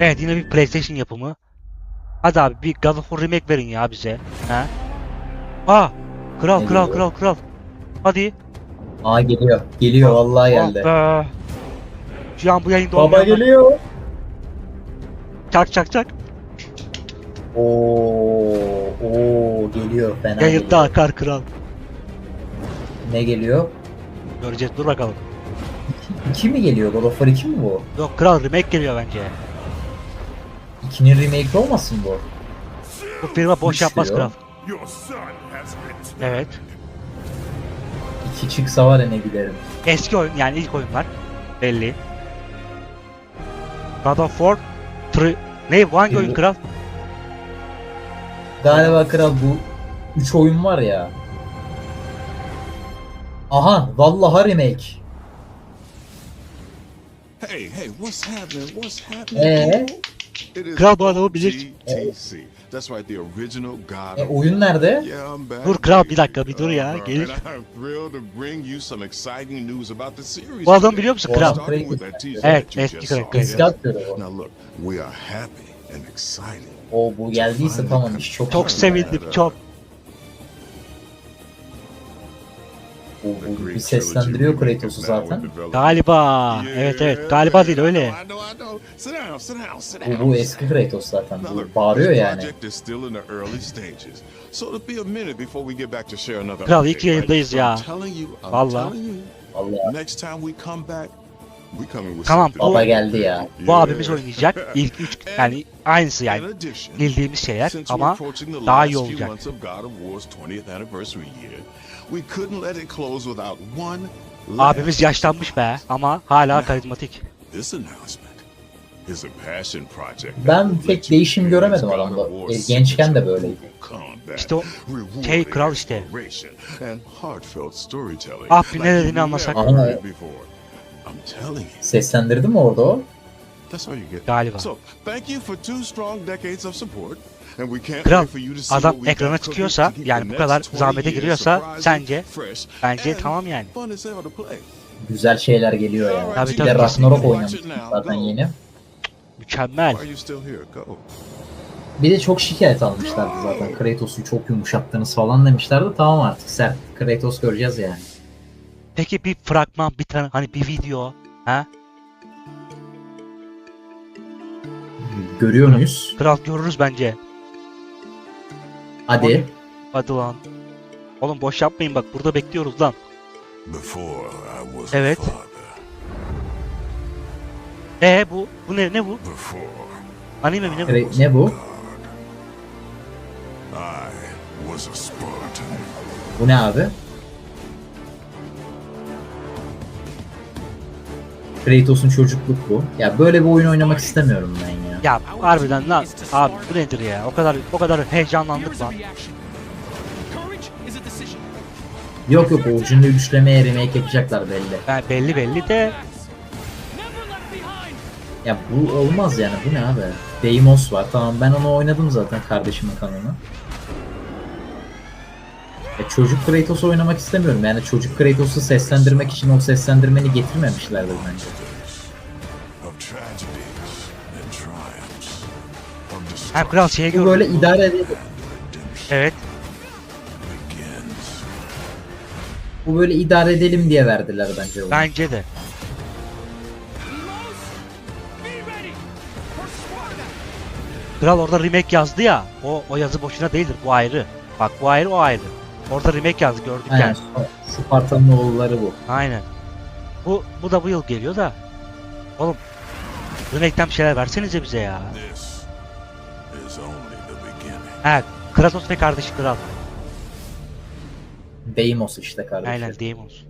Evet yine bir PlayStation yapımı. Hadi abi bir God of War remake verin ya bize. He? Aa! Kral Ne kral geliyor? kral kral. Hadi. Aa geliyor. Geliyor vallahi geldi. Ah be. Şu an bu yayında Baba olmayanlar- geliyor. Çak çak çak. Oo, oo geliyor fena Yayında geliyor. akar kral. Ne geliyor? Göreceğiz dur bakalım. 2 mi geliyor? God of War 2 mi bu? Yok kral remake geliyor bence. 2'nin remake olmasın bu? Bu firma boş Üç yapmaz diyor. kral. Evet. 2 çıksa var ya ne giderim. Eski oyun yani ilk oyunlar. Belli. God of War 3 ne bu hangi oyun kral? Galiba kral bu 3 oyun var ya. Aha vallahi remake. Hey, hey, what's happening? What's happening? Ee? Kral bu adamı bilir. GTC. That's right, the original God E oyun nerede? Dur kral, bir dakika, bir dur ya, gelir. Bu adam biliyor musun kral? Evet, eski kral. Eski atıyor bu. Now look, we are happy and excited. O bu geldiyse tamam iş çok Çok sevindim çok. Bu, bu bir seslendiriyor Kratos'u zaten. Galiba. Evet evet galiba değil öyle. Bu, bu eski Kratos zaten. Bu bağırıyor yani. Kral, ilk yayındayız ya. Vallahi. Vallahi Tamam, baba bu- geldi ya. Bu abimiz oynayacak. İlk üç yani aynısı yani. Bildiğimiz şeyler ama daha iyi olacak. months of God of War's 20th anniversary year, we couldn't let it close without one Abimiz yaşlanmış be ama hala karizmatik. Ben pek değişim göremedim adamda. E, gençken de böyleydi. İşte o şey kral işte. Ah, bir ne dediğini anlasak. before. I'm telling you, Seslendirdi mi orada o? that's all you get. Galiba. So, thank you for two strong decades of support. And we can't Kral, wait for you to see adam ekrana çıkıyorsa, yani bu kadar 20 zahmete giriyorsa, sence- Bence tamam yani. Güzel şeyler geliyor ya. Tabii, Bir tabii, de Ragnarok oynamış zaten yeni. Mükemmel. Bir de çok şikayet almışlardı zaten. Kratos'u çok yumuşattınız falan demişlerdi. Tamam artık sert Kratos göreceğiz yani. Peki bir fragman bir tane hani bir video ha? Görüyor muyuz? Kral görürüz bence. Hadi. Hadi lan. Oğlum boş yapmayın bak burada bekliyoruz lan. Evet. Ee bu bu ne ne bu? Anime mi ne bu? Kra- ne bu? Bu ne abi? Kratos'un çocukluk bu. Ya böyle bir oyun oynamak istemiyorum ben ya. Ya harbiden lan abi bu nedir ya? O kadar o kadar heyecanlandık lan. Yok yok orijinal üçlemeye remake yapacaklar belli. Yani belli belli de Ya bu olmaz yani bu ne abi? Deimos var tamam ben onu oynadım zaten kardeşimin kanını. Ya çocuk Kratos oynamak istemiyorum yani çocuk Kratos'u seslendirmek için o seslendirmeni getirmemişlerdir bence. Hem kral şeye Bu gördüm. böyle idare edelim. Evet. Bu böyle idare edelim diye verdiler bence bunu. Bence de. Kral orada remake yazdı ya. O o yazı boşuna değildir. Bu ayrı. Bak bu ayrı o ayrı. Orada remake yazdı gördük Aynen. yani. Sparta'nın oğulları bu. Aynen. Bu bu da bu yıl geliyor da. Oğlum remake'ten bir şeyler versenize bize ya. He Kratos ve kardeşi kral. Deimos işte kardeşim. Aynen Deimos.